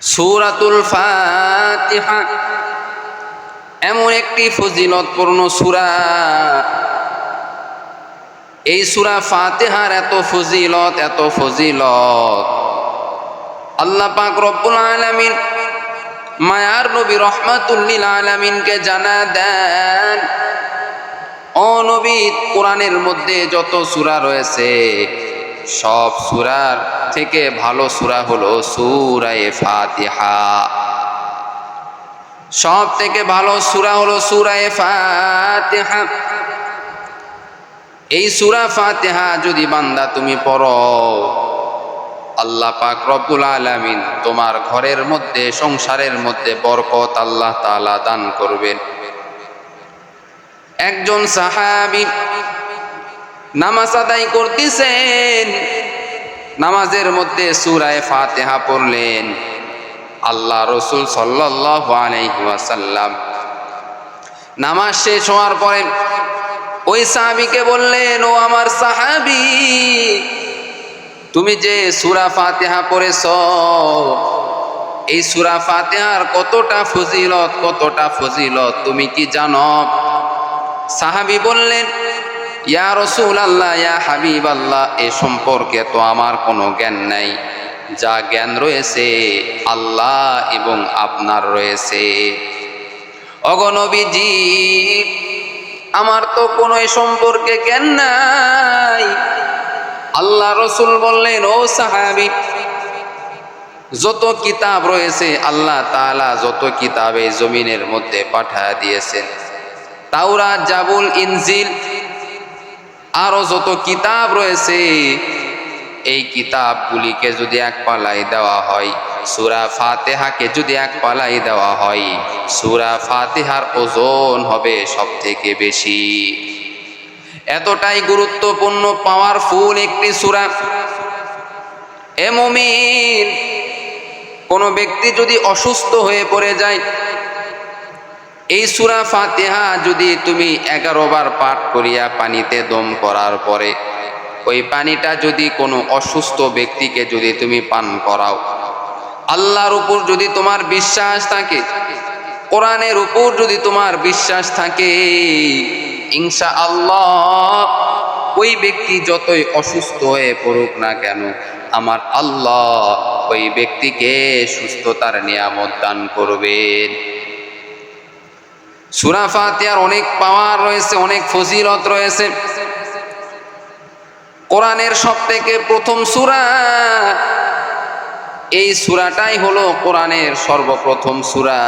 সূরাতুল ফাতিহা। এমন একটি ফজিলতপূর্ণ সূরা। এই সূরা ফাতিহার এত ফজিলত এত ফজিলত। আল্লাহ পাক রব্বুল আলামিন মায়ার নবী রহমাতুল্লিল আলামিনকে জানা দেন ও নবী, কোরআনের মধ্যে যত সূরা রয়েছে সব সুরার থেকে ভালো সুরা হলো সূরায়ে ফাতিহা। সব থেকে ভালো সুরা হলো সূরায়ে ফাতিহা। এই সুরা ফাতিহা যদি বান্দা তুমি পড়ো, আল্লাহ পাক রব্বুল আলামিন তোমার ঘরের মধ্যে, সংসারের মধ্যে বরকত আল্লাহ তাআলা দান করবেন। একজন সাহাবী নামাজ আদায় করতেছেন। নামাজের মধ্যে সূরায়ে ফাতেহা পড়লেন। আল্লাহ রসুল ওয়াসাল্লাম। নামাজ শেষ হওয়ার পরে ওই সাহাবিকে বললেন, ও আমার সাহাবি, তুমি যে সুরা ফাতেহা পড়েছ, এই সুরা ফাতেহার কতটা ফজিলত কতটা ফজিলত, তুমি কি জানো? সাহাবী বললেন ইয়া রসুল আল্লাহ ইয়া হাবিব আল্লাহ এ সম্পর্কে তো আমার কোনো জ্ঞান নাই। যা জ্ঞান রয়েছে, আল্লাহ এবং আপনার রয়েছে। অগনবীজি আমার তো কোনো এ সম্পর্কে জ্ঞান নাই। আল্লাহ রসুল বললেন, ও সাহাবি, যত কিতাব রয়েছে, আল্লাহ তাআলা যত কিতাব এই জমিনের মধ্যে পাঠায় দিয়েছেন। তাওরা জাবুল, ইনজিল আরও যত কিতাব রয়েছে, এই কিতাবগুলিকে যদি এক পালাই দেওয়া হয়, সুরা ফাতেহাকে যদি এক পালাই দেওয়া হয়, সুরা ফাতেহার ওজন হবে সব থেকে বেশি। এতটাই গুরুত্বপূর্ণ পাওয়ারফুল একটি সুরা। এমমিন কোনো ব্যক্তি যদি অসুস্থ হয়ে পড়ে যায় এই সুরা ফাতেহা যদি তুমি এগারো বার পাঠ করিয়া পানিতে দম করার পরে, ওই পানিটা যদি কোনো অসুস্থ ব্যক্তিকে যদি তুমি পান করাও, আল্লাহর উপর যদি তোমার বিশ্বাস থাকে, কোরআনের উপর যদি তোমার বিশ্বাস থাকে ইনশা আল্লাহ ওই ব্যক্তি যতই অসুস্থ হয়ে পড়ুক না কেন, আমার আল্লাহ ওই ব্যক্তিকে সুস্থতার নিয়ামত দান করবেন। সুরা ফাতিহার অনেক পাওয়ার রয়েছে, অনেক ফজিলত রয়েছে। কোরআনের সব থেকে প্রথম সুরা, এই সুরাটাই হলো কোরআনের সর্বপ্রথম সুরা।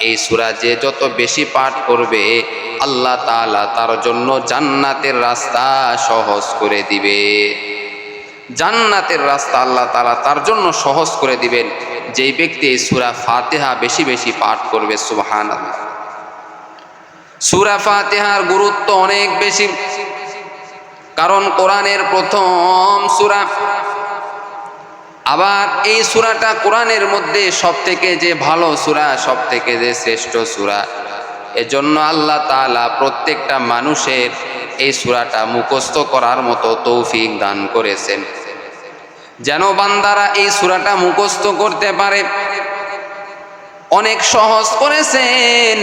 এই সুরা যে যত বেশি পাঠ করবে, আল্লাহ তাআলা তার জন্য জান্নাতের রাস্তা সহজ করে দিবে। জান্নাতের রাস্তা আল্লাহ তাআলা তার জন্য সহজ করে দিবেন। যেই ব্যক্তি এই সুরা ফাতেহা বেশি বেশি পাঠ করবে, সুবহানাল্লাহ। সুরা ফাতেহার গুরুত্ব অনেক বেশি। কারণ কোরআনের প্রথম সুরা। আবার এই সুরাটা কোরআনের মধ্যে সব থেকে যে ভালো সুরা সব থেকে যে শ্রেষ্ঠ সুরা, এজন্য আল্লাহ তাআলা প্রত্যেকটা মানুষের এই সুরাটা মুখস্থ করার মতো তৌফিক দান করেছেন। যেন বান্দারা এই সুরাটা মুখস্থ করতে পারে। অনেক সহজ করেছেন।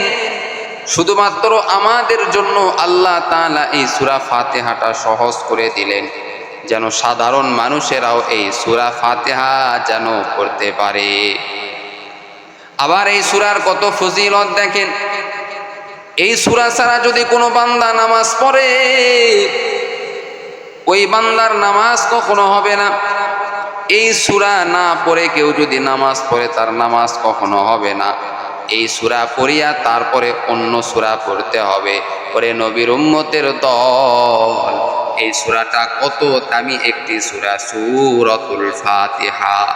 শুধুমাত্র আমাদের জন্য আল্লাহ তাআলা এই সুরা ফাতেহাটা সহজ করে দিলেন, যেন সাধারণ মানুষেরাও এই সুরা ফাতেহা যেন করতে পারে। আবার এই সুরার কত ফজিলত দেখেন, এই সুরা ছাড়া যদি কোনো বান্দা নামাজ পড়ে, ওই বান্দার নামাজ কখনো হবে না। এই সুরা না পড়ে কেউ যদি নামাজ পড়ে, তার নামাজ কখনো হবে না। এই সুরা পড়িয়া তারপরে অন্য সুরা পড়তে হবে। পরে নবীর উম্মতের দল, এই সুরাটা কত দামি একটি সুরা, সুরতুল ফাতিহা।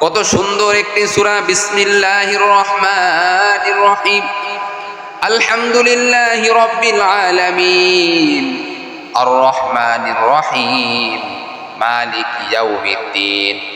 কত সুন্দর একটি সুরা, বিসমিল্লাহির রহমানির রহিম। আলহামদুলিল্লাহ রব্বিল আলামিন। আর রহমানির রহিম। মালিক ইয়াউমিদ্দিন।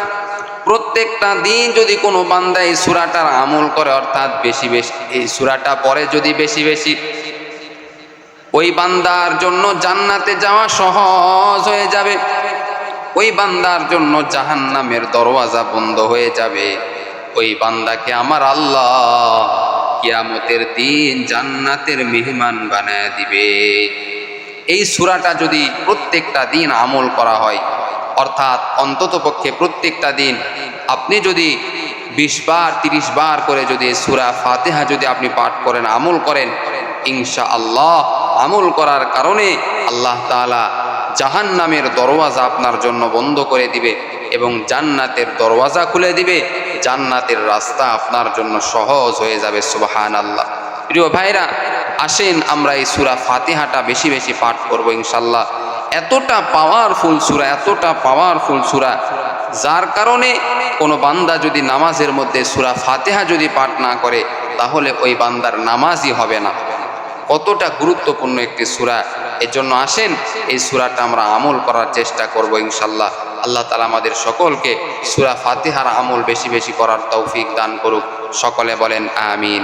প্রত্যেকটা দিন যদি কোনো বান্দা এই সুরাটার আমল করে, অর্থাৎ বেশি বেশি, এই সুরাটা পরে যদি বেশি বেশি ওই বান্দার জন্য জান্নাতে যাওয়া সহজ হয়ে যাবে, ওই বান্দার জন্য জাহান্নামের দরওয়াজা বন্ধ হয়ে যাবে। ওই বান্দাকে আমার আল্লাহ কিয়ামতের দিন জান্নাতের মেহমান বানায় দিবে। এই সুরাটা যদি প্রত্যেকটা দিন আমল করা হয় অর্থাৎ অন্তত পক্ষে প্রত্যেকটা দিন আপনি যদি বিশ বার, তিরিশ বার করে যদি সুরা ফাতেহা যদি আপনি পাঠ করেন, আমল করেন ইনশা আল্লাহ আমল করার কারণে আল্লাহ তাআলা জাহান নামের দরওয়াজা আপনার জন্য বন্ধ করে দিবে এবং জান্নাতের দরওয়াজা খুলে দিবে। জান্নাতের রাস্তা আপনার জন্য সহজ হয়ে যাবে সুবাহান আল্লাহ প্রিয় ভাইরা, আসেন আমরা এই সুরা ফাতিহাটা বেশি বেশি পাঠ করব ইনশাল্লাহ এতটা পাওয়ারফুল সুরা, এতটা পাওয়ারফুল সুরা, যার কারণে কোনো বান্দা যদি নামাজের মধ্যে সুরা ফাতেহা যদি পাঠ না করে, তাহলে ওই বান্দার নামাজই হবে না। কতটা গুরুত্বপূর্ণ একটি সুরা। এর জন্য আসেন, এই সুরাটা আমরা আমল করার চেষ্টা করব ইনশাল্লাহ আল্লাহ তালা আমাদের সকলকে সুরা ফাতেহার আমল বেশি বেশি করার তৌফিক দান করুক। সকলে বলেন, আমিন।